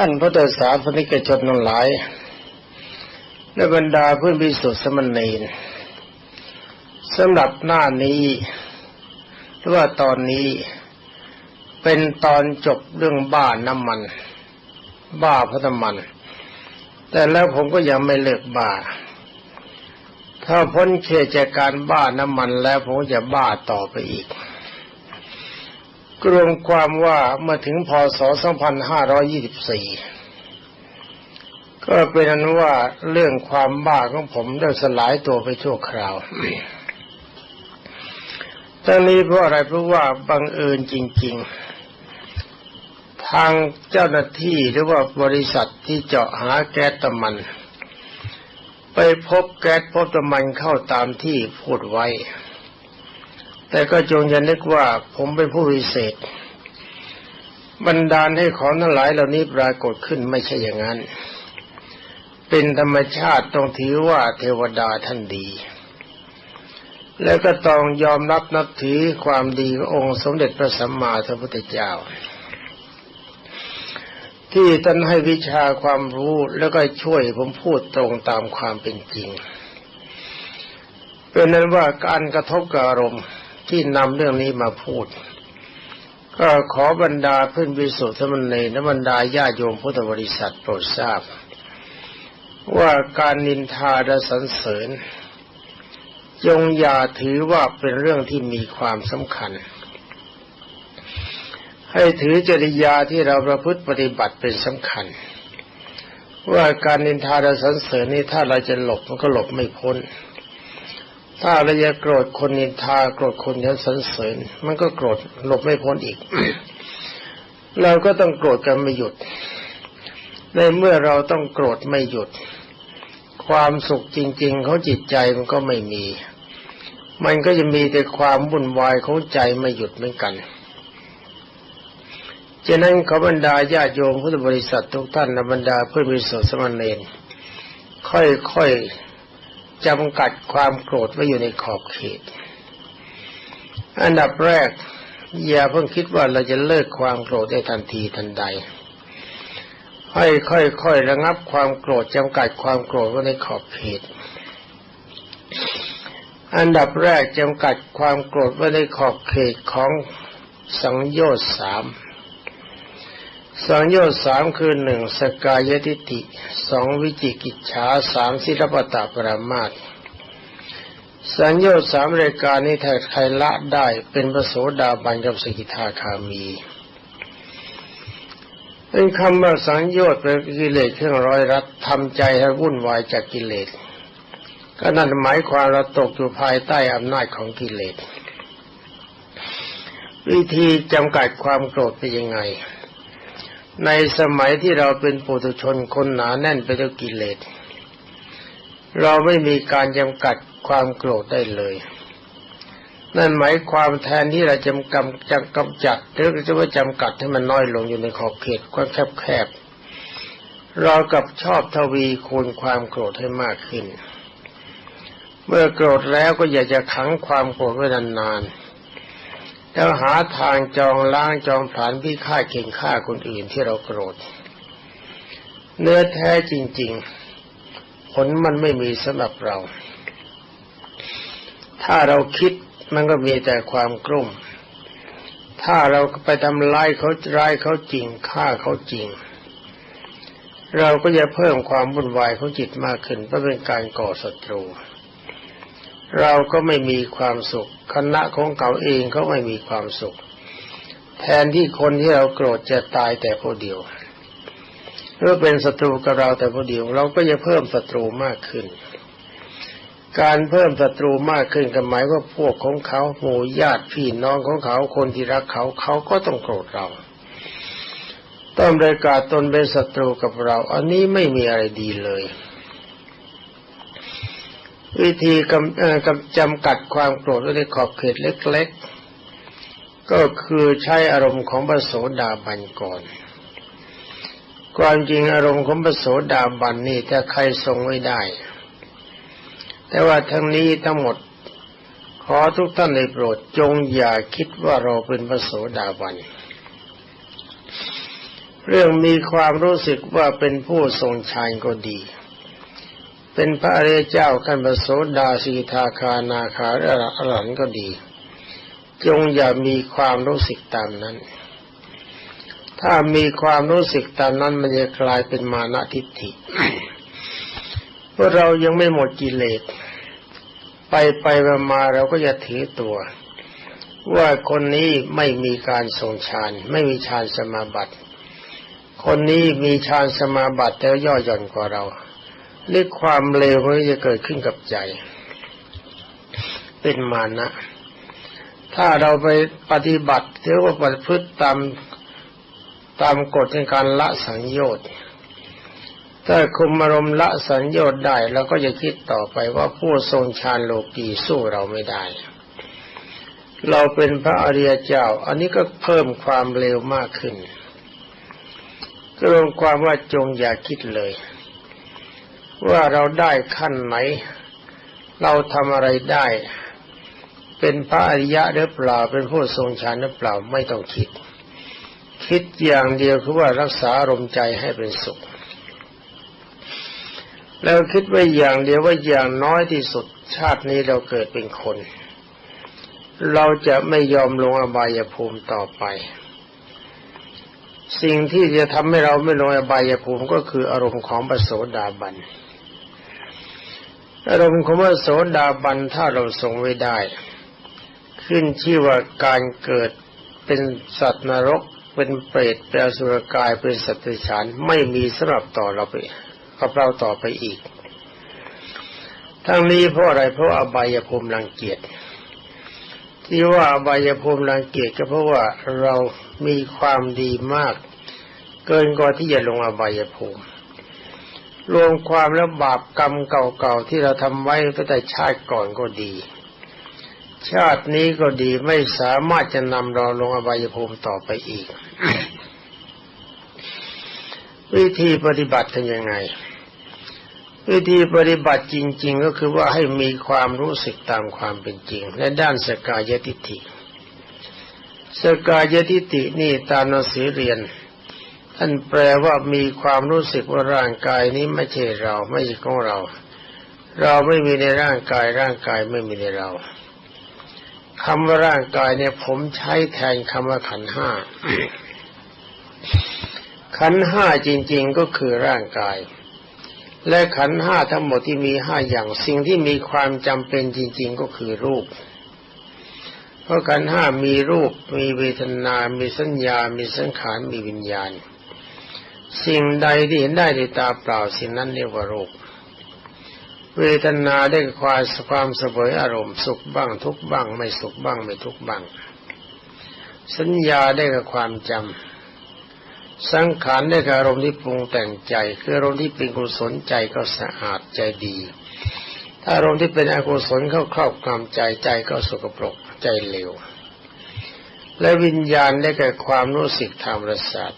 ท่านพระเตสาสนิกชนทั้งหลายและบรรดาเพื่อนพิสุทธิสมณีนสำหรับหน้านี้หรือว่าตอนนี้เป็นตอนจบเรื่องบ้านน้ำมัน บ้าพระน้ำมัน แต่แล้วผมก็ยังไม่เลิกบ้า ถ้าพ้นเขตจากการบ้าน้ำมันแล้วผมจะบ้าต่อไปอีก รวมความว่าเมื่อถึงพศ 2524 ก็เป็นนั้นว่าเรื่องความบ้าของผมได้สลายตัวไปชั่วคราวทั้งนี้เพราะอะไรเพราะว่าบังเอิญจริง ๆ ทางเจ้าหน้าที่หรือว่าบริษัทที่เจาะหาแก๊สน้ำมัน ไปพบแก๊สพบน้ำมันเข้าตามที่พูดไว้ แต่ก็จงอย่านึกว่าผมเป็นผู้วิเศษบันดาลให้ของทั้งหลายเหล่านี้ปรากฏขึ้นไม่ใช่อย่างนั้น เป็นธรรมชาติต้องถือว่าเทวดาท่านดี แล้วก็ต้องยอมรับนับถือความดีขององค์สมเด็จพระสัมมาสัมพุทธเจ้า ที่ท่านให้วิชาความรู้แล้วก็ช่วยผมพูดตรงตามความเป็นจริงเป็นนั้นว่าการกระทบกับอารมณ์ ที่นำเรื่องนี้มาพูด ก็ขอบรรดาเพื่อนวิสุทธิมณีและบรรดาญาโยมพุทธบริษัทโปรดทราบ ว่าการนินทาและสรรเสริญจงอย่าถือว่าเป็นเรื่องที่มีความสำคัญ ให้ถือจริยาที่เราประพฤติปฏิบัติเป็นสำคัญ ว่าการนินทาและสรรเสริญนี้ถ้าเราจะหลบมันก็หลบไม่พ้น ถ้าเราจะโกรธคนนินทาโกรธคนยันสรรเสริญ มันก็โกรธหลบไม่พ้นอีก เราก็ต้องโกรธกันไม่หยุด ในเมื่อเราต้องโกรธไม่หยุด ความสุขจริง ๆ เของจิตใจมันก็ไม่มี มันก็จะมีแต่ความวุ่นวายของใจไม่หยุดเหมือนกันฉะนั้นขบรรดาญาโยมพุทธบริษัททุกท่านและบรรดาเพื่อนมิตรสมณเณรค่อยๆ จำกัดความโกรธไว้อยู่ในขอบเขต อันดับแรก อย่าเพิ่งคิดว่าเราจะเลิกความโกรธได้ทันทีทันใดให้ค่อยๆระงับความโกรธจำกัดความโกรธไว้ในขอบเขต อันดับแรกจำกัดความโกรธไว้ในขอบเขตของสังโยชน์สาม สังโยชน์สามคือหนึ่งสกายทิฏฐิสองวิจิกิจฉาสามศิลปตาปรามาตสัญญาสามรายการนี้ถ้าใครละได้เป็นพระโสดาบันกับสกิทาคามีเป็นคำว่าสังโยชน์เป็นกิเลสเครื่องร้อยรัดทำใจให้วุ่นวายจากกิเลส ก็นั่นหมายความเราตกอยู่ภายใต้อำนาจของกิเลส วิธีจำกัดความโกรธเป็นยังไง ในสมัยที่เราเป็นปุถุชนคนหนาแน่นไปด้วยกิเลส เราไม่มีการจำกัดความโกรธได้เลย นั่นหมายความแทนที่เราจะกำจะกำจัดหรือจะว่าจำกัดให้มันน้อยลงอยู่ในขอบเขตก็แคบๆเรากับชอบทวีคูณความโกรธให้มากขึ้น เมื่อโกรธแล้วก็อยากจะขังความโกรธไว้นานๆ แล้วหาทางจองล้างจองผลานพิฆาเข่งฆ่าคนอื่นที่เราโกรธ เนื้อแท้จริง ๆ ผลมันไม่มีสำหรับเรา ถ้าเราคิดมันก็มีแต่ความกลุ้มถ้าเราไปทำลายเขาร้ายเขาจริงฆ่าเขาจริง เราก็จะเพิ่มความวุ่นวายของจิตมากขึ้นเพราะเป็นการก่อศัตรู เราก็ไม่มีความสุข คณะของเขาเองเขาไม่มีความสุข แทนที่คนที่เราโกรธจะตายแต่ผู้เดียวหรือเป็นศัตรูกับเราแต่ผู้เดียว เราก็จะเพิ่มศัตรูมากขึ้น การเพิ่มศัตรูมากขึ้นก็หมายว่าพวกของเขาหมู่ญาติพี่น้องของเขาคนที่รักเขาเขาก็ต้องโกรธเราต้องประกาศตนเป็นศัตรูกับเรา อันนี้ไม่มีอะไรดีเลย วิธีกำกำจำกัดความโกรธไว้ในขอบเขตเล็ก ๆ ก็คือใช้อารมณ์ของพระโสดาบันก่อนความจริงอารมณ์ของพระโสดาบันนี่ถ้าใครทรงไม่ได้ แต่ว่าทั้งนี้ทั้งหมดขอทุกท่านในโปรดจงอย่าคิดว่าเราเป็นพระโสดาบัน เรื่องมีความรู้สึกว่าเป็นผู้ทรงฌานก็ดี เป็นพระอริยเจ้าขั้นประโสดาสีทาคานาคาอรหันก็ดี จงอย่ามีความรู้สึกตามนั้น ถ้ามีความรู้สึกตามนั้นมันจะกลายเป็นมานะทิฏฐิเพราะเรายังไม่หมดกิเลสไปไปมาเราก็จะถือตัว ว่าคนนี้ไม่มีการทรงฌานไม่มีฌานสมาบัติ คนนี้มีฌานสมาบัติแต่ย่อหย่อนกว่าเรา นี่ความเลวมันจะเกิดขึ้นกับใจ เป็นมานะ ถ้าเราไปปฏิบัติหรือว่าปฏิพฤติตามตามกฎในการละสังโยชน์ถ้าคุมอารมณ์ละสังโยชน์ได้เราก็จะคิดต่อไปว่าผู้ทรงฌานโลกีสู้เราไม่ได้ เราเป็นพระอริยเจ้า อันนี้ก็เพิ่มความเร็วมากขึ้นก็รวมความว่าจงอย่าคิดเลย ว่าเราได้ขั้นไหน เราทำอะไรได้ เป็นพระอริยะหรือเปล่า เป็นผู้ทรงฌานหรือเปล่าไม่ต้องคิด คิดอย่างเดียวคือว่ารักษาอารมณ์ใจให้เป็นสุข แล้วคิดไว้อย่างเดียวว่าอย่างน้อยที่สุดชาตินี้เราเกิดเป็นคน เราจะไม่ยอมลงอบายภูมิต่อไป สิ่งที่จะทำให้เราไม่ลงอบายภูมิก็คืออารมณ์ของปโสดาบัน อารมณ์ของพระโสดาบันถ้าเราทรงไว้ได้ ขึ้นชื่อว่าการเกิดเป็นสัตว์นรก เป็นเปรตเป็นสุรกายเป็นสัตว์ิฉานไม่มีสำหรับต่อเราไปกับเราต่อไปอีก ทั้งนี้เพราะอะไรเพราะอบายภูมิรังเกียจที่ว่าอบายภูมิรังเกียจก็เพราะว่าเรามีความดีมาก เกินกว่าที่จะลงอบายภูมิ รวมความแล้วบาปกรรมเก่าๆที่เราทำไว้ตั้งแต่ชาติก่อนก็ดี ชาตินี้ก็ดีไม่สามารถจะนำเราลงอบายภูมิต่อไปอีก วิธีปฏิบัติกันยังไง วิธีปฏิบัติจริง ๆ ก็คือว่าให้มีความรู้สึกตามความเป็นจริง และด้านสกายทิฏฐิสกายทิฏฐินี่ตามหนังสือเรียน ท่านแปลว่ามีความรู้สึกว่าร่างกายนี้ไม่ใช่เราไม่ใช่ของเรา เราไม่มีในร่างกายร่างกายไม่มีในเราคำว่าร่างกายเนี่ยผมใช้แทนคำว่าขันห้าขันห้าจริง ๆก็คือร่างกาย และขันห้าทั้งหมดที่มีห้าอย่างสิ่งที่มีความจำเป็นจริง ๆก็คือรูป เพราะขันห้ามีรูป มีเวทนา มีสัญญา มีสังขาร มีวิญญาณ สิ่งใดที่เห็นได้ด้วยตาเปล่าสิ่งนั้นเรียกว่ารูปเวทนาได้ความความเสวยอารมณ์สุขบ้างทุกบ้าง ไม่สุขบ้างไม่ทุกบ้าง สัญญาได้กับความจำสังขารได้กับอารมณ์ที่ปรุงแต่งใจ คืออารมณ์ที่เป็นกุศลใจก็สะอาดใจดี ถ้าอารมณ์ที่เป็นอกุศลเข้าครอบงำใจใจก็สกปรกใจเลวและวิญญาณได้แก่ความรู้สึกทางประสาท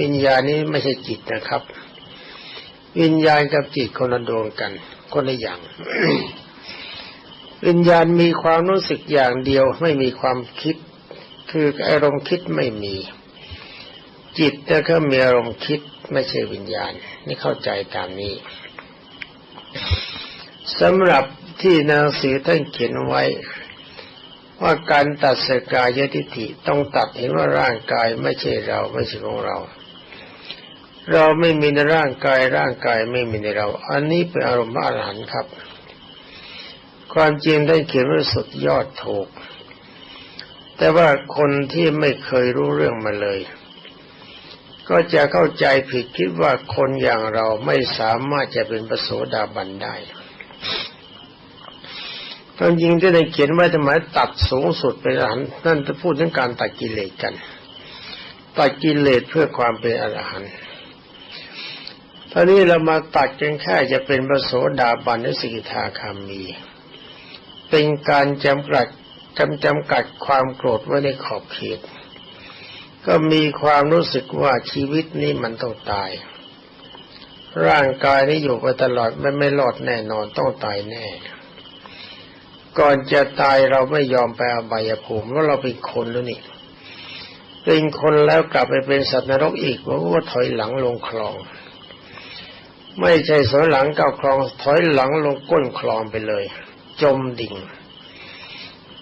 วิญญาณนี้ไม่ใช่จิตนะครับ วิญญาณกับจิตคนละดวงกัน คนละอย่าง วิญญาณมีความรู้สึกอย่างเดียว ไม่มีความคิด คืออารมณ์คิดไม่มี จิตแต่ก็มีอารมณ์คิดไม่ใช่วิญญาณ นี่เข้าใจตามนี้สำหรับที่นังสือท่านเขียนไว้ ว่าการตัดสกายทิฏฐิต้องตัดเห็นว่าร่างกายไม่ใช่เราไม่ใช่ของเรา เราไม่มีในร่างกายร่างกายไม่มีในเรา อันนี้เป็นอารมณ์อรหันต์ครับ ความจริงได้เขียนไว้สุดยอดถูก แต่ว่าคนที่ไม่เคยรู้เรื่องมาเลย ก็จะเข้าใจผิดคิดว่าคนอย่างเราไม่สามารถจะเป็นประโสดาบันได้ความจริงที่ได้เขียนไว้ทำไมตัดสูงสุดไปอรหันต์นั่นจะพูดถึงการตัดกิเลสกันตัดกิเลสเพื่อความเป็นอรหันต์ ตอนนี้เรามาตัดกันแค่จะเป็นพระโสดาบันหรือสกิทาคามี เป็นการจำกัดจำจำกัดความโกรธไว้ในขอบเขต ก็มีความรู้สึกว่าชีวิตนี้มันต้องตาย ร่างกายนี้อยู่ไปตลอดไม่ไม่รอดแน่นอนต้องตายแน่ ก่อนจะตายเราไม่ยอมไปอบายภูมิเพราะเราเป็นคนแล้วนี่เป็นคนแล้วกลับไปเป็นสัตว์นรกอีกเพราะว่าถอยหลังลงคลอง ไม่ใช่สอยหลังก้าวคลองถอยหลังลงก้นคลองไปเลย จมดิ่ง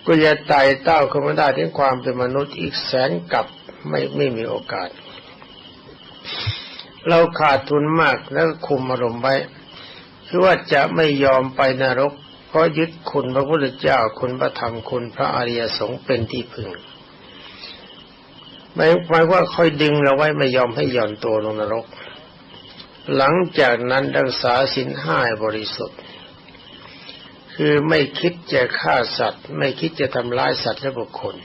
ก็จะไต่เต้าขึ้นมาได้ถึงความเป็นมนุษย์อีกแสนกับไม่ไม่มีโอกาส เราขาดทุนมากแล้วคุมอารมณ์ไว้คือว่าจะไม่ยอมไปนรก เพราะยึดคุณพระพุทธเจ้าคุณพระธรรมคุณพระอริยสงฆ์เป็นที่พึ่งหมายหมายว่าคอยดึงเราไว้ไม่ยอมให้หย่อนตัวลงนรก หลังจากนั้นรักษาสินห้าบริสุทธิ์ คือไม่คิดจะฆ่าสัตว์ ไม่คิดจะทำร้ายสัตว์และบุคคล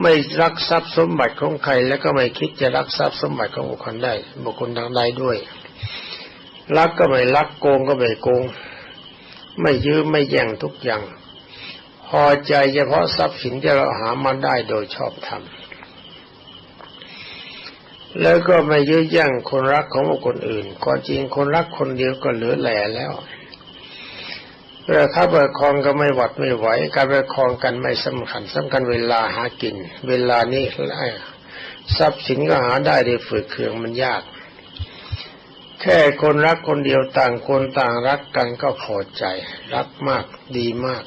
ไม่รักทรัพย์สมบัติของใคร แล้วก็ไม่คิดจะรักทรัพย์สมบัติของบุคคลได้ บุคคลทางใดด้วย รักก็ไม่รักโกงก็ไม่โกง ไม่ยื้อไม่แย่งทุกอย่าง พอใจเฉพาะทรัพย์สินที่เราหามาได้โดยชอบธรรม แล้วก็ไม่ยื้อแย่งคนรักของบุคคลอื่นก่อนจริงคนรักคนเดียวก็เหลือแหล่แล้วประคับประคองก็ไม่หวัดไม่ไหว การประคองกันไม่สำคัญสำคัญเวลาหากิน เวลานี้ทรัพย์สินก็หาได้โดยฝืดเคืองมันยาก แค่คนรักคนเดียวต่างคนต่างรักกันก็พอใจ รักมากดีมาก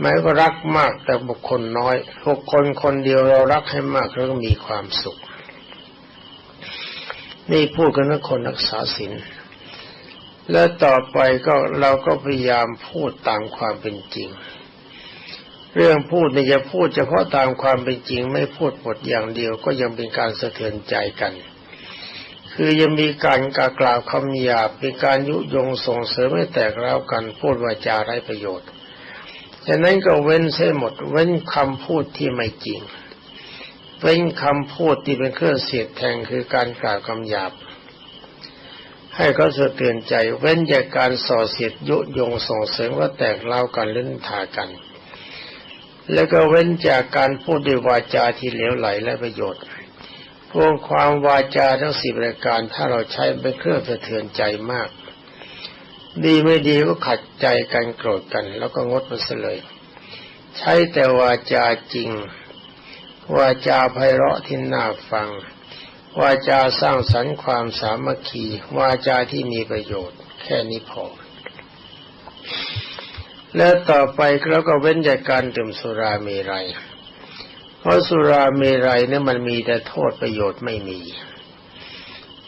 แม้ก็รักมากแต่บุคคลน้อยบุคคลคนเดียวเรารักให้มากแล้วก็มีความสุข นี่พูดกันนะคนรักษาศีลและต่อไปก็เราก็พยายามพูดตามความเป็นจริง เรื่องพูดเนี่ยจะพูดเฉพาะตามความเป็นจริง ไม่พูดหมดอย่างเดียวก็ยังเป็นการสะเทือนใจกัน คือยังมีการกากล่าวคำหยาบมีการยุยงส่งเสริมให้แตกร้าวกัน พูดวาจาไร้ประโยชน์ฉะนั้นก็เว้นเสียหมดเว้นคำพูดที่ไม่จริง เว้นคำพูดที่เป็นเครื่องเสียดแทงคือการกล่าวคำหยาบ ให้เขาสะเตือนใจเว้นจากการส่อเสียดยุยงส่งเสริมว่าแตกเล่ากันเล่นทากัน แล้วก็เว้นจากการพูดด้วยวาจาที่เหลวไหลและประโยชน์พวกความวาจาทั้งสิบรายการถ้าเราใช้เป็นเครื่องสะเทือนใจมาก ดีไม่ดีก็ขัดใจกันโกรธกัน แล้วก็งดมันเลย ใช้แต่วาจาจริง วาจาไพเราะที่น่าฟัง วาจาสร้างสรรค์ความสามัคคี วาจาที่มีประโยชน์ แค่นี้พอ แล้วต่อไปเราก็เว้นจากการดื่มสุราเมรัย เพราะสุราเมรัยเนี่ยมันมีแต่โทษประโยชน์ไม่มี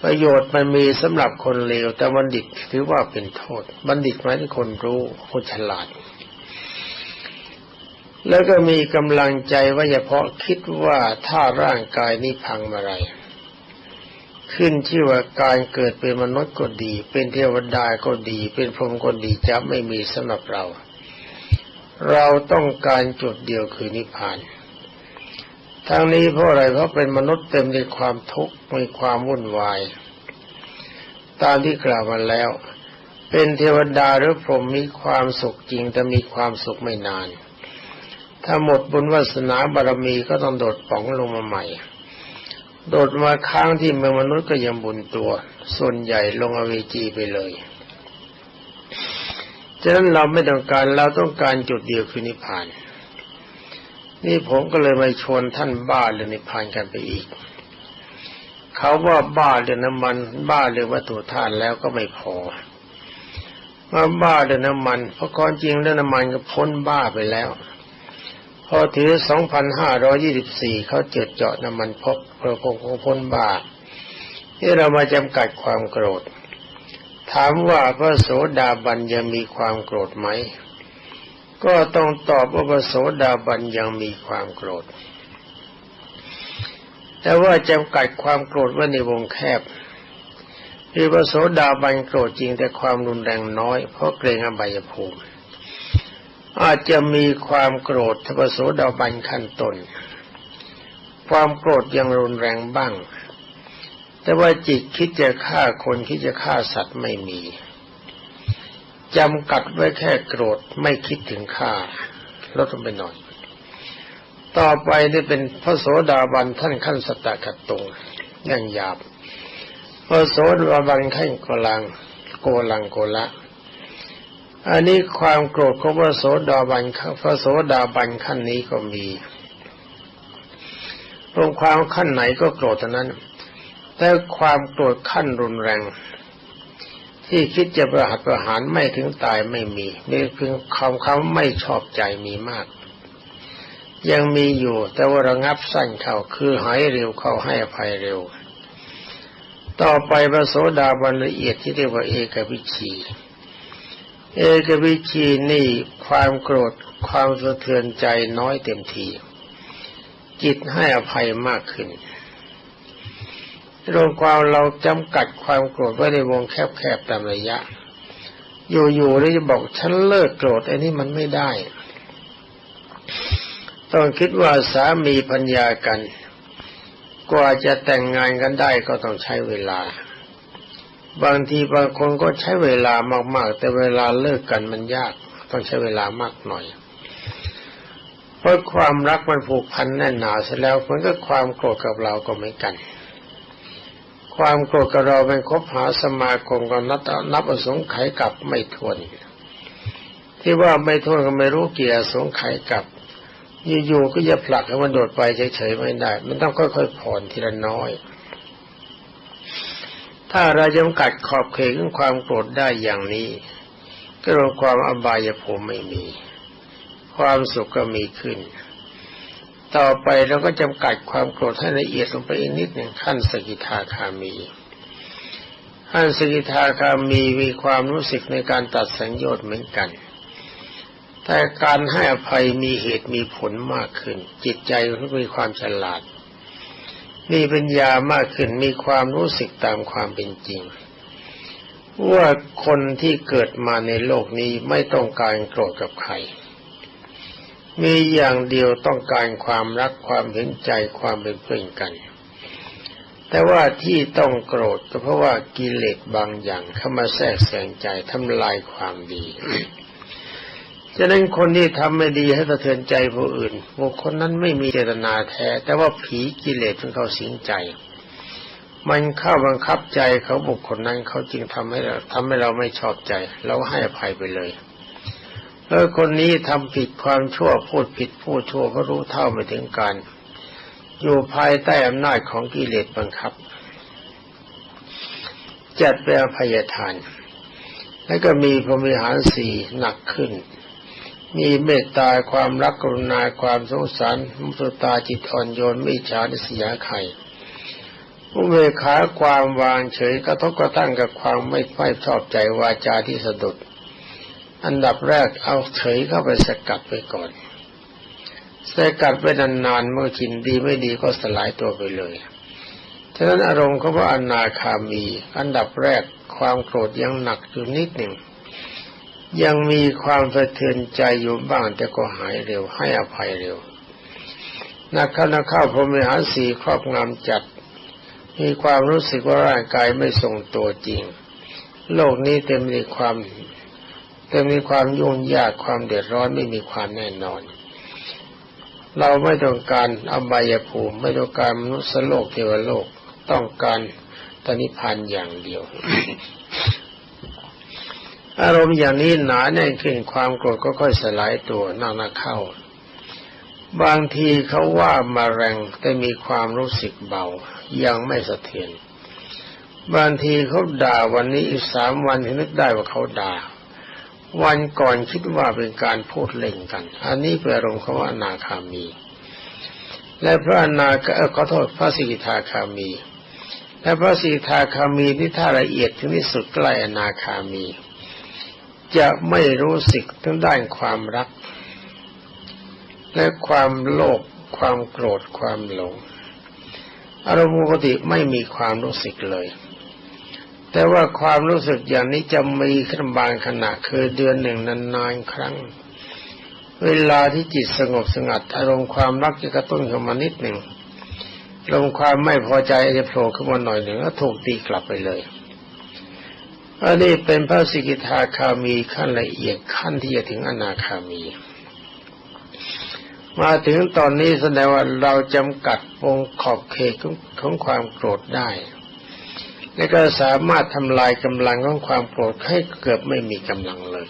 ประโยชน์มันมีสำหรับคนเลวแต่บัณฑิตถือว่าเป็นโทษ บัณฑิตหมายถึงคนรู้คนฉลาด แล้วก็มีกำลังใจว่าเฉพาะคิดว่าถ้าร่างกายนี้พังมาไร ขึ้นที่ว่าการเกิดเป็นมนุษย์ก็ดี เป็นเทวดาก็ดี เป็นพรหมก็ดีจะไม่มีสำหรับเรา เราต้องการจุดเดียวคือนิพพานทั้งนี้เพราะอะไรเพราะเป็นมนุษย์เต็มด้วยความทุกข์มีความวุ่นวาย ตามที่กล่าวมาแล้ว เป็นเทวดาหรือพรหมมีความสุขจริงแต่มีความสุขไม่นาน ถ้าหมดบุญวาสนาบารมีก็ต้องโดดป๋องลงมาใหม่ โดดมาค้างที่เมืองมนุษย์ก็ยังบุญตัว ส่วนใหญ่ลงอเวจีไปเลยฉะนั้นเราไม่ต้องการเราต้องการจุดเดียวคือนิพพาน นี่ผมก็เลยมาชวนท่านบ้าเรื่องนิพพานกันไปอีก เขาว่าบ้าเรื่องน้ำมัน บ้าเรื่องวัตถุธาตุแล้วก็ไม่พอมาบ้าเรื่องน้ำมัน เพราะก่อนจริงเรื่องน้ำมันก็พ้นบ้าไปแล้ว พอถือ 2,524 เขาเจดเจาะน้ำมันพบเพอคงพ้นบ้าที่เรามาจำกัดความโกรธ ถามว่าพระโสดาบันยังมีความโกรธไหม ก็ต้องตอบว่าพระโสดาบันยังมีความโกรธ แต่ว่าจำกัดความโกรธไว้ในวงแคบคือพระโสดาบันโกรธจริงแต่ความรุนแรงน้อย เพราะเกรงอบายภูมิ อาจจะมีความโกรธถ้าพระโสดาบันขั้นต้นความโกรธยังรุนแรงบ้าง แต่ว่าจิตคิดจะฆ่าคนคิดจะฆ่าสัตว์ไม่มีจำกัดไว้แค่โกรธไม่คิดถึงฆ่าลดลงไปหน่อย ต่อไปได้เป็นพระโสดาบันท่านขั้นสตกัดตรงย่งหยาบพระโสดาบันขั้นโกลังโกลังโกละ อันนี้ความโกรธของพระโสดาบันพระโสดาบันขั้นนี้ก็มีรวมความขั้นไหนก็โกรธเท่านั้น แต่ความโกรธขั้นรุนแรง ที่คิดจะประหัตประหารไม่ถึงตายไม่มีมีเพียงคำคำไม่ชอบใจมีมาก ยังมีอยู่แต่ว่าระงับสั้นเขาคือหายเร็วเขาให้อภัยเร็ว ต่อไปพระโสดาบันละเอียดที่เรียกว่าเอกวิชี เอกวิชีนี่ความโกรธความสะเทือนใจน้อยเต็มที จิตให้อภัยมากขึ้นรวมความเราจำกัดความโกรธไว้ในวงแคบๆตามระยะ อยู่ๆแล้วจะบอกฉันเลิกโกรธอันนี้มันไม่ได้ ต้องคิดว่าสามีพัญญากัน กว่าจะแต่งงานกันได้ก็ต้องใช้เวลา บางทีบางคนก็ใช้เวลามาก ๆ แต่เวลาเลิกกันมันยาก ต้องใช้เวลามากหน่อย เพราะความรักมันผูกพันแน่นหนาเสียแล้วมันก็ความโกรธกับเราก็ไม่กัน ความโกรธกับเราเป็นคบหาสมาคมกันนับนับอสงไขยกับไม่ทวน ที่ว่าไม่ทวนก็ไม่รู้เกี่ยสงไขยกับอยู่ๆก็จะผลักให้มันโดดไปเฉยๆไม่ได้ มันต้องค่อยๆผ่อนทีละน้อย ถ้าเราจำกัดขอบเขตของความโกรธได้อย่างนี้ ก็รวมความอบายภูมิไม่มี ความสุขก็มีขึ้น ต่อไปเราก็จำกัดความโกรธให้ละเอียดลงไปอีกนิดหนึ่งขั้นสกิทาคามีขั้นสกิทาคามีมีความรู้สึกในการตัดสัญญาณเหมือนกัน แต่การให้อภัยมีเหตุมีผลมากขึ้น จิตใจก็มีความฉลาด มีปัญญามากขึ้นมีความรู้สึกตามความเป็นจริง ว่าคนที่เกิดมาในโลกนี้ไม่ต้องการโกรธกับใคร มีอย่างเดียวต้องการความรักความเห็นใจความเป็นเพื่อนกัน แต่ว่าที่ต้องโกรธก็เพราะว่ากิเลสบางอย่างเข้ามาแทรกแซงใจทำลายความดี ฉะนั้นคนที่ทำไม่ดีให้สะเทือนใจผู้อื่นบุคคลนั้นไม่มีเจตนาแท้ แต่ว่าผีกิเลสมันเข้าสิงใจ มันเข้าบังคับใจเขาบุคคลนั้นเขาจึงทำให้เราทำให้เราไม่ชอบใจ เราให้อภัยไปเลยเออคนนี้ทำผิดความชั่วพูดผิดพูดชั่วก็รู้เท่าไม่ถึงการอยู่ภายใต้อำนาจของกิเลสบังคับ จัดเป็นอภัยทาน แล้วก็มีพรมิหารสี่หนักขึ้น มีเมตตาความรักกรุณาความสงสารมุตตาจิตอ่อนโยนไม่ฉาดิสยาไข่อุเบกขาความวางเฉยกระทบกระทั่งกับความไม่ไม่ชอบใจวาจาที่สะดุด อันดับแรกเอาเฉยเข้าไปสกัดไปก่อนสกัดไปนานๆเมื่อชินดีไม่ดีก็สลายตัวไปเลยฉะนั้นอารมณ์เขาว่าอนาคามี อันดับแรกความโกรธยังหนักอยู่นิดหนึ่ง ยังมีความสะเทือนใจอยู่บ้างแต่ก็หายเร็วให้อภัยเร็วนักเข้านักเข้าพรมิหารสีครอบงำจัด มีความรู้สึกว่าร่างกายไม่ทรงตัวจริง โลกนี้เต็มไปด้วยความเต็มไปด้วยความยุ่งยากความเดือดร้อนไม่มีความแน่นอน เราไม่ต้องการอบายภูมิ ไม่ต้องการมนุษย์โลกเทวโลกต้องการตนิพพานอย่างเดียว อารมณ์อย่างนี้หนาแน่นขึ้นความโกรธก็ค่อยสลายตัวนั่งนักเข้า บางทีเขาว่ามาแรงแต่มีความรู้สึกเบา ยังไม่สะเทือนบางทีเขาด่าวันนี้อีกสามวันถึงนึกได้ว่าเขาด่า วันก่อนคิดว่าเป็นการพูดเล่นกัน อันนี้เป็นอารมณ์ของอนาคามี และพระอนาคขอโทษพระสิกขาคามี และพระสิกขาคามีที่ท่าละเอียดถึงที่สุดใกล้อนาคามี จะไม่รู้สึกทั้งด้านความรัก และความโลภความโกรธความหลง อารมณ์ปกติไม่มีความรู้สึกเลย แต่ว่าความรู้สึกอย่างนี้จะมีขึ้นบางขณะคือเดือนหนึ่งนานๆครั้ง เวลาที่จิตสงบสงัด อารมณ์ความรักจะกระตุ้นขึ้นมานิดหนึ่งอารมณ์ความไม่พอใจจะโผล่ขึ้นมาหน่อยหนึ่งแล้วถูกตีกลับไปเลย อันนี้เป็นพระสิกิทาคามีขั้นละเอียดขั้นที่จะถึงอนาคามี มาถึงตอนนี้แสดงว่าเราจำกัดวงขอบเขตของความโกรธได้ และก็สามารถทำลายกำลังของความโกรธให้เกือบไม่มีกำลังเลย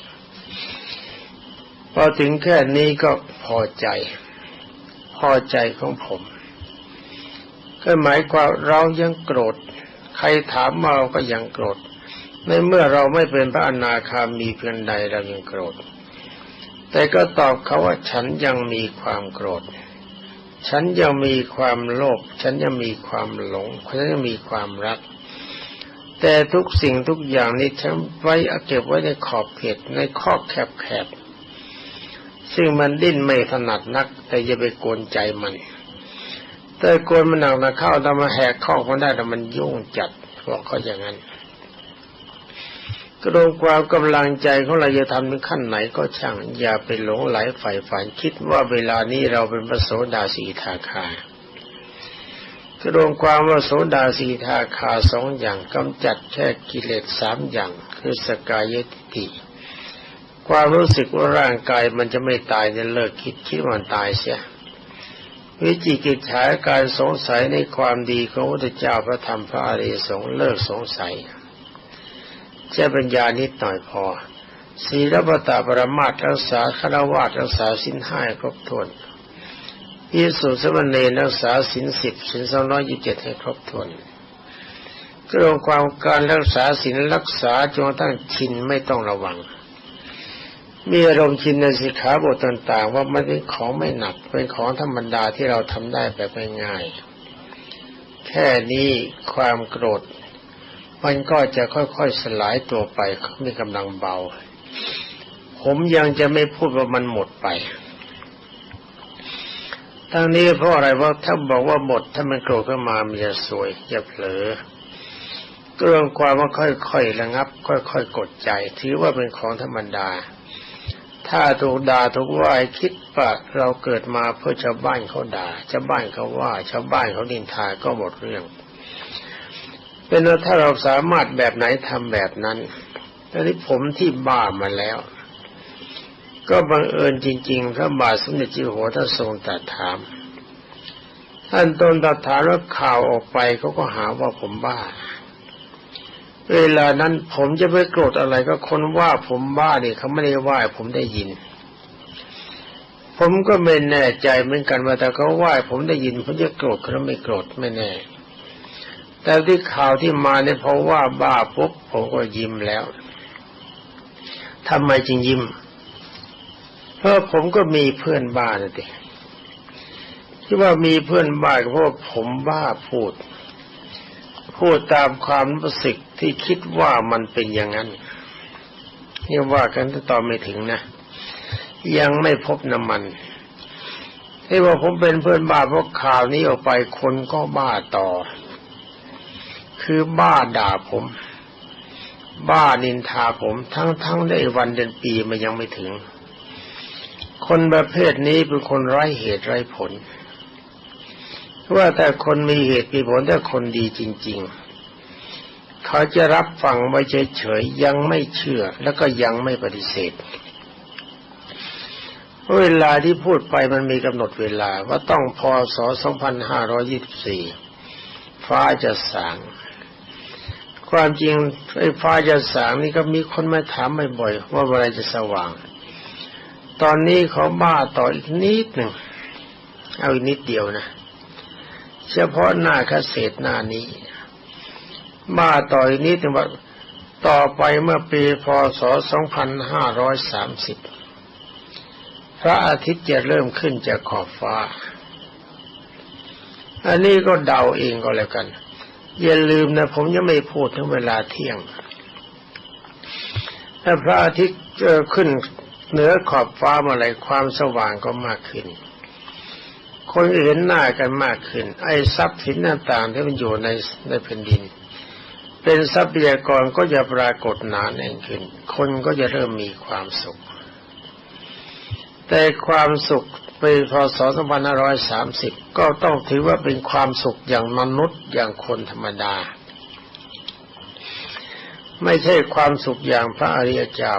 พอถึงแค่นี้ก็พอใจ พอใจของผม ก็หมายความเรายังโกรธ ใครถามมาเราก็ยังโกรธ ในเมื่อเราไม่เป็นพระอนาคามีเพียงใดเรายังโกรธ แต่ก็ตอบเขาว่าฉันยังมีความโกรธ ฉันยังมีความโลภ ฉันยังมีความหลง ฉันยังมีความรัก แต่ทุกสิ่งทุกอย่างนี้ฉันไว้เก็บไว้ในขอบเขตในข้อแคบๆ ซึ่งมันดิ้นไม่ถนัดนัก แต่อย่าไปโกนใจมัน แต่โกนมันหนักนะเข้าทำมาแหกข้อมันได้แต่มันยุ่งจัดบอกเขาอย่างนั้น กระดงความกำลังใจของเราจะทำถึงขั้นไหนก็ช่าง อย่าไปหลงไหลใฝ่ฝันคิดว่าเวลานี้เราเป็นพระโสดาสีทาคากระดงความว่าโสดาสีทาคาสองอย่างกำจัดแค่กิเลสสามอย่าง คือสกายติติความรู้สึกว่าร่างกายมันจะไม่ตายจะเลิกคิดคิดมันตายเสียวิจิกิจฉาการสงสัยในความดีของพระเจ้าพระธรรมพระอริยสงฆ์เลิกสงสัย แค่ปัญญานิดหน่อยพอศีลปตาปรมาตรักษาคารวะรักษาสินห้าครบถ้วนพิสุสมณีรักษาสินสิบสินสองร้อยยี่เจ็ดให้ครบถ้วนเรื่องความการรักษาสินรักษาจนตั้งชินไม่ต้องระวัง มีอารมณ์ชินในสิกขาบทต่าง ๆ ว่ามันเป็นของไม่หนักเป็นของธรรมดาที่เราทำได้แบบง่ายๆแค่นี้ความโกรธ มันก็จะค่อยๆสลายตัวไปมีกำลังเบา ผมยังจะไม่พูดว่ามันหมดไปทั้งนี้เพราะอะไรว่าถ้าบอกว่าหมดถ้ามันโกรธขึ้นมามันจะสวยจะเผลอเรื่องความว่าค่อยๆระงับ ค่อยๆกดใจ ถือว่าเป็นของธรรมดา ถ้าถูกด่าถูกว่าคิดว่าเราเกิดมาเพื่อชาวบ้านเขาด่าชาวบ้านเขาว่าชาวบ้านเขาดินทาก็หมดเรื่อง เป็นว่าถ้าเราสามารถแบบไหนทำแบบนั้นตอนนี้ผมที่บ้ามาแล้ว ก็บังเอิญจริง ๆ พระบาทสมเด็จจิ๋วหัวท่านทรงตรัสถาม ท่านตนตรัสถามแล้วข่าวออกไปเขาก็หาว่าผมบ้า เวลานั้นผมจะไปโกรธอะไรก็คนว่าผมบ้าเนี่ยเขาไม่ได้ว่าผมได้ยิน ผมก็ไม่แน่ใจเหมือนกันว่าแต่เขาว่าผมได้ยินผมจะโกรธเขาไม่โกรธไม่แน่ แต่ที่ข่าวที่มาเนี่ยเพราะว่าบ้าปุ๊บผมก็ยิ้มแล้วทำไมจึงยิ้ม เพราะผมก็มีเพื่อนบ้านนะดิที่ว่ามีเพื่อนบ้านเพราะผมบ้าพูด พูดตามความรู้สึกที่คิดว่ามันเป็นอย่างนั้นนี่ว่ากันต่อไม่ถึงนะ ยังไม่พบน้ำมันที่ว่าผมเป็นเพื่อนบ้าเพราะข่าวนี้ออกไปคนก็บ้าต่อ คือบ้าด่าผม บ้านินทาผมทั้งทั้งได้วันเดือนปีมันยังไม่ถึง คนประเภทนี้เป็นคนไร้เหตุไร้ผลว่าแต่คนมีเหตุมีผลแต่คนดีจริง ๆ เขาจะรับฟังไว้เฉยๆยังไม่เชื่อ แล้วก็ยังไม่ปฏิเสธเวลาที่พูดไปมันมีกำหนดเวลาว่าต้องพศ 2524 ฟ้าจะสาง ความจริงไอ้ฟ้าจะสางนี่ก็มีคนมาถามบ่อยๆว่าเวลาจะสว่าง ตอนนี้เขาบ้าต่ออีกนิดหนึ่งเอาอีกนิดเดียวนะ เฉพาะหน้าเกษตรหน้านี้มาต่ออีกนิดนึงว่าต่อไปเมื่อปีพศ 2530 พระอาทิตย์จะเริ่มขึ้นจากขอบฟ้า อันนี้ก็เดาเองก็แล้วกัน อย่าลืมนะผมยังไม่พูดถึงเวลาเที่ยง ถ้าพระอาทิตย์ขึ้นเหนือขอบฟ้ามื่อไรความสว่างก็มากขึ้น คนเห็นหน้ากันมากขึ้น ไอ้ทรัพย์สินต่างๆที่มันอยู่ในในแผ่นดิน เป็นทรัพยากรก็จะปรากฏหนาแน่นขึ้น คนก็จะเริ่มมีความสุข แต่ความสุข ปีพศ2530 ก็ต้องถือว่าเป็นความสุขอย่างมนุษย์อย่างคนธรรมดา ไม่ใช่ความสุขอย่างพระอริยเจ้า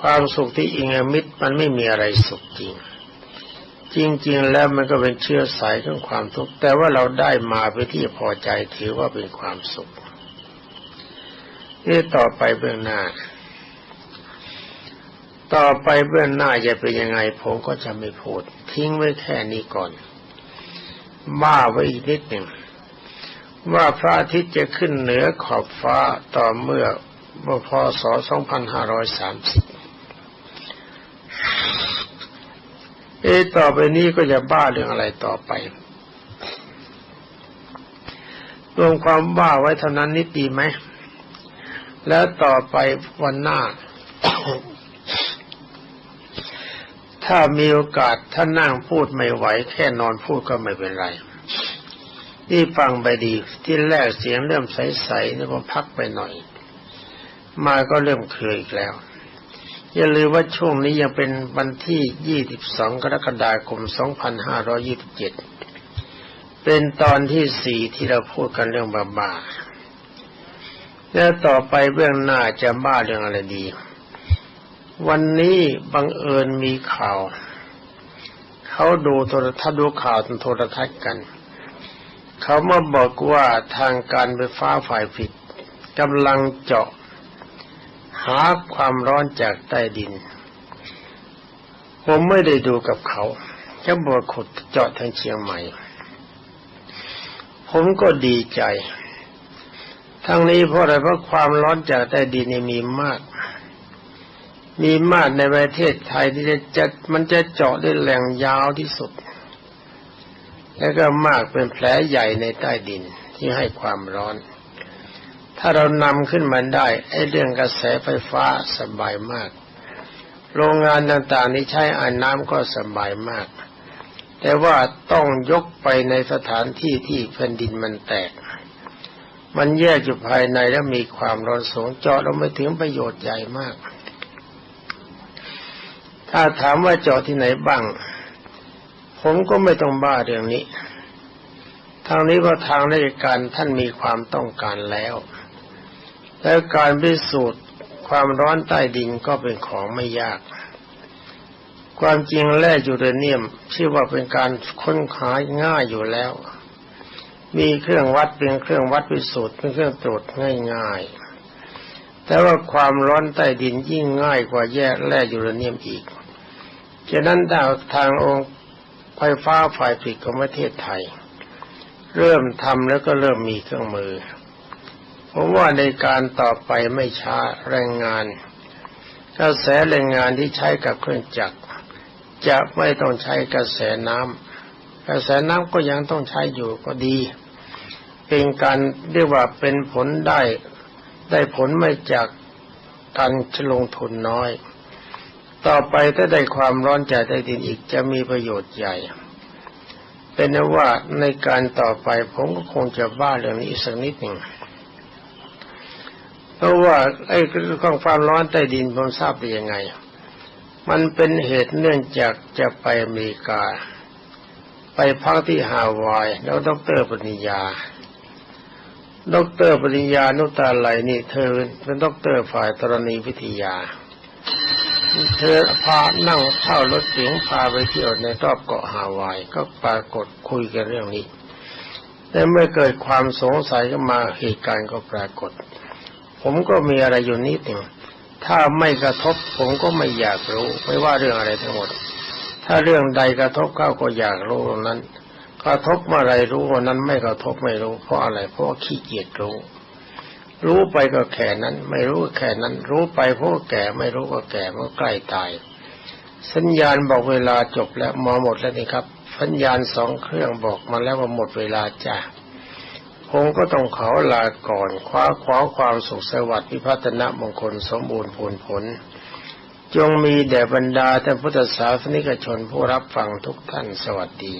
ความสุขที่อิงมิตรมันไม่มีอะไรสุขจริง จริง ๆ แล้วมันก็เป็นเชื้อสายของความทุกข์แต่ว่าเราได้มาไปที่พอใจถือว่าเป็นความสุขนี่ต่อไปเบื้องหน้า ต่อไปเบื้องหน้าจะเป็นยังไงผมก็จะไม่พูด ทิ้งไว้แค่นี้ก่อน บ้าไว้อีกนิดหนึ่งว่าพระอาทิตย์จะขึ้นเหนือขอบฟ้าต่อเมื่อพศ 2530 เอต่อไปนี้ก็จะบ้าเรื่องอะไรต่อไป รวมความบ้าไว้เท่านั้นนิดดีไหม แล้วต่อไปวันหน้า ถ้ามีโอกาสถ้านั่งพูดไม่ไหว แค่นอนพูดก็ไม่เป็นไร นี่ฟังไปดีที่แรกเสียงเริ่มใสๆนี่พอพักไปหน่อย มาก็เริ่มเคยอีกแล้ว อย่าลืมว่าช่วงนี้ยังเป็นวันที่ 22 กรกฎาคม 2527 เป็นตอนที่สี่ที่เราพูดกันเรื่องบาบาแล้วต่อไปเบื้องหน้าจะบ้าเรื่องอะไรดี วันนี้บังเอิญมีข่าว เขาดูโทรทัศน์ดูข่าวทางโทรทัศน์กัน เขามาบอกว่าทางการไฟฟ้าฝ่ายผิดกำลังเจาะ หาความร้อนจากใต้ดิน ผมไม่ได้ดูกับเขาแค่บอกขุดเจาะทางเชียงใหม่ ผมก็ดีใจ ทั้งนี้เพราะอะไรเพราะความร้อนจากใต้ดินมีมาก มีมากในประเทศไทยที่จะจะมันจะเจาะได้แหล่งยาวที่สุด แล้วก็มากเป็นแผลใหญ่ในใต้ดินที่ให้ความร้อน ถ้าเรานำขึ้นมาได้ไอ้เรื่องกระแสไฟฟ้าสบายมาก โรงงานต่างๆที่ใช้อานน้ำก็สบายมาก แต่ว่าต้องยกไปในสถานที่ที่แผ่นดินมันแตก มันแยกอยู่ภายในแล้วมีความร้อนสูงเจาะเราไม่ถึงประโยชน์ใหญ่มาก ถ้าถามว่าเจาะที่ไหนบ้าง ผมก็ไม่ต้องบ้าเรื่องนี้ ทางนี้ว่าทางราชการท่านมีความต้องการแล้ว แล้วการพิสูจน์ความร้อนใต้ดินก็เป็นของไม่ยาก ความจริงแร่ยูเรเนียมชื่อว่าเป็นการค้นหาง่ายอยู่แล้ว มีเครื่องวัดเป็นเครื่องวัดพิสูจน์เป็นเครื่องตรวจง่ายๆแต่ว่าความร้อนใต้ดินยิ่งง่ายกว่าแยกแร่ยูเรเนียมอีก ฉะนั้นดาวทางองค์ไฟฟ้าฝ่ายผลิตของประเทศไทย เริ่มทำแล้วก็เริ่มมีเครื่องมือ ผมว่าในการต่อไปไม่ช้าแรงงานกระแสแรงงานที่ใช้กับเครื่องจักร จะไม่ต้องใช้กระแสน้ำกระแสน้ำก็ยังต้องใช้อยู่ก็ดี เป็นการเรียกว่าเป็นผลได้ได้ผลไม่จากการลงทุนน้อย ต่อไปถ้าได้ความร้อนใจใต้ดินอีกจะมีประโยชน์ใหญ่ เป็นว่าในการต่อไปผมก็คงจะบ้าเรื่องนี้อีกสักนิดหนึ่งเพราะว่าไอ้ของความร้อนใต้ดินผมทราบได้ยังไง มันเป็นเหตุเนื่องจากจะไปอเมริกา ไปพักที่ฮาวาย แล้วดรปริญญาดรปริญญานุตาไหลนี่เธอเป็นดรฝ่ายตรณีวิทยา เธอพานั่งเข้ารถเก๋งพาไปเที่ยวในรอบเกาะฮาวายก็ปรากฏคุยกันเรื่องนี้ แต่เมื่อเกิดความสงสัยขึ้นมาเหตุการณ์ก็ปรากฏ ผมก็มีอะไรอยู่นิดหนึ่งถ้าไม่กระทบผมก็ไม่อยากรู้ ไม่ว่าเรื่องอะไรทั้งหมด ถ้าเรื่องใดกระทบเข้าก็อยากรู้นั้น กระทบเมื่อไรรู้วันนั้นไม่กระทบไม่รู้ เพราะอะไรเพราะขี้เกียจรู้ รู้ไปก็แค่นั้น ไม่รู้แค่นั้น รู้ไปเพราะแก่ไม่รู้ก็แก่เมื่อใกล้ตาย สัญญาณบอกเวลาจบแล้วมอหมดแล้วนี่ครับ สัญญาณสองเครื่องบอกมาแล้วว่าหมดเวลาจ้าผมก็ต้องขอลาก่อนคว้าคว้าความสุขสวัสดิ์พิพัฒนะมงคลสมบูรณ์ผลผล จงมีแด่บรรดาท่านพุทธศาสนิกชนผู้รับฟังทุกท่านสวัสดี